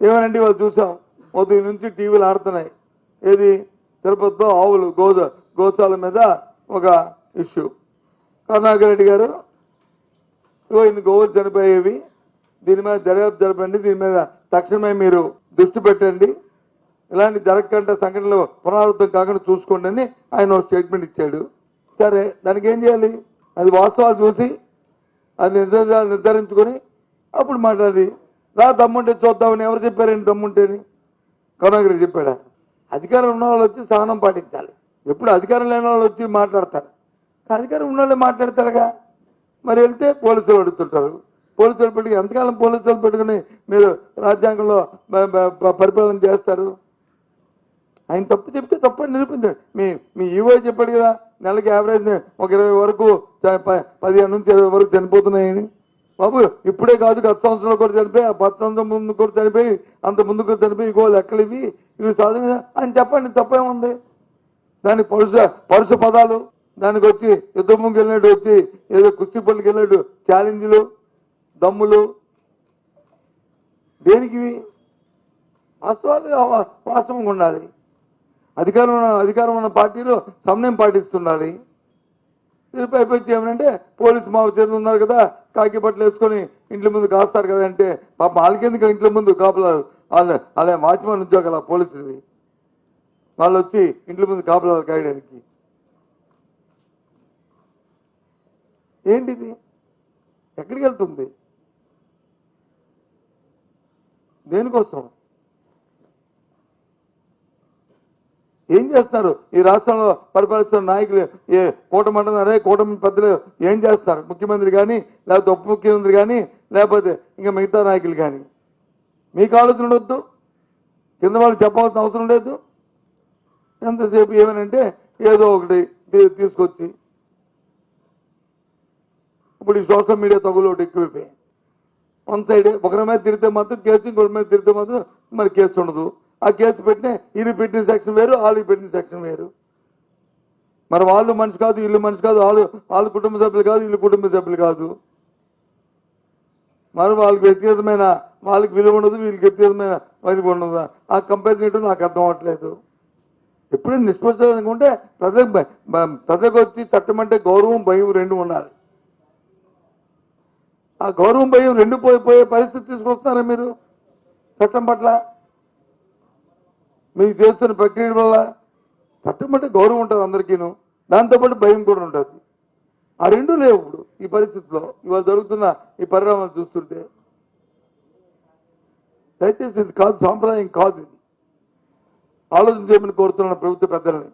ఏమనండి వాళ్ళు చూసాం? ఉదయం నుంచి టీవీలు ఆడుతున్నాయి. ఏది? తిరుపతిలో ఆవులు గోజ గోశాల మీద ఒక ఇష్యూ కరుణాకర్ రెడ్డి గారు ఇగో ఇన్ని గోవులు చనిపోయేవి దీని మీద దర్యాప్తు జరపండి దీని మీద తక్షణమే మీరు దృష్టి పెట్టండి. ఇలాంటి జరగకుండా సంఘటనలు పునరావృతం కాకుండా చూసుకోండి అని ఆయన ఒక స్టేట్మెంట్ ఇచ్చాడు. సరే దానికి ఏం చేయాలి? అది వాస్తవాలు చూసి అది నిర్ధారించుకొని అప్పుడు మాట్లాడి రా దమ్ముంటే చూద్దామని ఎవరు చెప్పారండి దమ్ముంటేని. కరుణాకర్ చెప్పాడా? అధికారం ఉన్న వాళ్ళు వచ్చి స్థానం పాటించాలి. ఎప్పుడు అధికారం లేని వాళ్ళు వచ్చి మాట్లాడతారు. అధికారం ఉన్న వాళ్ళే మాట్లాడతారుగా. మరి వెళ్తే పోలీసులు అడుగుతుంటారు. పోలీసులు పెట్టుకుని ఎంతకాలం పోలీసులు పెట్టుకుని మీరు రాజ్యాంగంలో పరిపాలన చేస్తారు? ఆయన తప్పు చెప్తే తప్పని నిరూపించండి. మీ మీ ఈవో చెప్పాడు కదా నెలకి యావరేజ్ ఒక ఇరవై వరకు పదిహేను నుంచి ఇరవై వరకు చనిపోతున్నాయని. బాబు ఇప్పుడే కాదు గత సంవత్సరంలో కూడా చనిపోయి పది సంవత్సరం ముందు కూడా చనిపోయి అంత ముందు కూడా చనిపోయి ఇగో లెక్కలు ఇవి ఇవి సాధన అని చెప్పండి తప్పేముంది? దానికి పరుష పరుష పదాలు దానికి వచ్చి యుద్ధముకి వెళ్ళినట్టు వచ్చి ఏదో కుస్తీ పళ్ళకి వెళ్ళినట్టు ఛాలెంజ్లు దమ్ములు. దేనికి వాస్తవాలు వాస్తవంగా ఉండాలి. అధికారం ఉన్న అధికారం ఉన్న పార్టీలు సమన్వయం పాటిస్తుండాలి. పైపచ్చి ఏమనంటే పోలీసు మా చేతులు ఉన్నారు కదా కాకి బట్టలు వేసుకొని ఇంట్ల ముందు కాస్తారు కదా అంటే పాప వాళ్ళకెందుకు ఇంట్ల ముందు కాపలాలు వాళ్ళ వాళ్ళ వాచ్మెన్ ఉద్యోగాలు పోలీసులవి. వాళ్ళు వచ్చి ఇంట్ల ముందు కాపలాలు కాయడానికి. ఏంటిది? ఎక్కడికి వెళ్తుంది? దేనికోసం? ఏం చేస్తున్నారు ఈ రాష్ట్రంలో పరిపాలిస్తున్న నాయకులు ఏ కూటమి అంటున్నారే కూటమి పెద్దలు ఏం చేస్తారు? ముఖ్యమంత్రి కానీ లేకపోతే ఉప ముఖ్యమంత్రి కానీ లేకపోతే ఇంకా మిగతా నాయకులు కానీ మీకు ఆలోచన ఉండొద్దు? కింద వాళ్ళు చెప్పాల్సిన అవసరం లేదు? ఎంతసేపు ఏమనంటే ఏదో ఒకటి తీసుకొచ్చి ఇప్పుడు ఈ సోషల్ మీడియా తగులు ఒకటి ఎక్కువైపోయాయి. వన్ సైడ్ ఒకరి మీద తిరిగితే మాత్రం కేసు ఇంకొకరి మీద తిరిగితే మాత్రం మరి కేసు ఉండదు. ఆ కేసు పెట్టిన వీళ్ళు పెట్టిన సెక్షన్ వేరు వాళ్ళకి పెట్టిన సెక్షన్ వేరు. మరి వాళ్ళు మనిషి కాదు వీళ్ళు మనిషి కాదు వాళ్ళు వాళ్ళ కుటుంబ సభ్యులు కాదు వీళ్ళు కుటుంబ సభ్యులు కాదు. మరి వాళ్ళకి వ్యక్తిగతమైన వాళ్ళకి విలువ ఉండదు వీళ్ళకి వ్యక్తిగతమైన విలువ ఉండదు. ఆ కంపారిజన్ ఏంటో నాకు అర్థం అవ్వట్లేదు. ఎప్పుడైనా నిష్పక్షంగా ఉంటే ప్రజలకు ప్రజలకు వచ్చి చట్టం అంటే గౌరవం భయం రెండు ఉండాలి. ఆ గౌరవం భయం రెండు పోయి పోయే పరిస్థితి తీసుకొస్తున్నారా మీరు? చట్టం పట్ల మీకు చేస్తున్న ప్రక్రియ వల్ల చట్టం గౌరవం ఉంటుంది అందరికీను. దాంతోపాటు భయం కూడా ఉంటుంది. ఆ రెండు లేవు ఇప్పుడు ఈ పరిస్థితిలో. ఇవాళ జరుగుతున్న ఈ పరిణామాలు చూస్తుంటే. దయచేసి ఇది కాదు సాంప్రదాయం కాదు ఇది. ఆలోచన చేయమని కోరుతున్నాను ప్రభుత్వ పెద్దల్ని.